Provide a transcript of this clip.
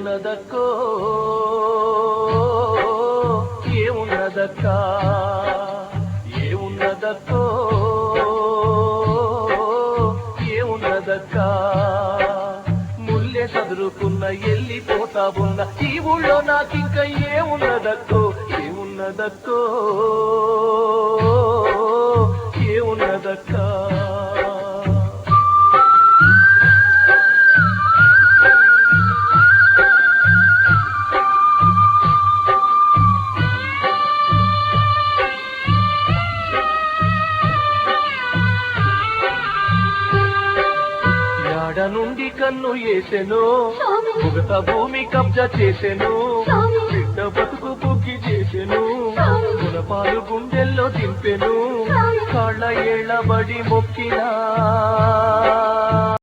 ఏమున్నదక్కో ఏమున్నదక్క? ఏమున్నదక్కో? ఏమున్నదక్క? ముల్లె చదురుకున్న ఎల్లిపోతావున్న ఈ ఊళ్ళో నాకింక ఏమున్నదక్కో? ఏమున్నదక్కో? ఏమున్నదక్కా? నుండి కన్ను వేసెను ముగత భూమి కబ్జా చేసెను. బిడ్డ బతుకు బుగ్గి చేసెను. గుణపాలు గుండెల్లో దింపెను. కాళ్ళ ఏళ్ళబడి మొక్కినా.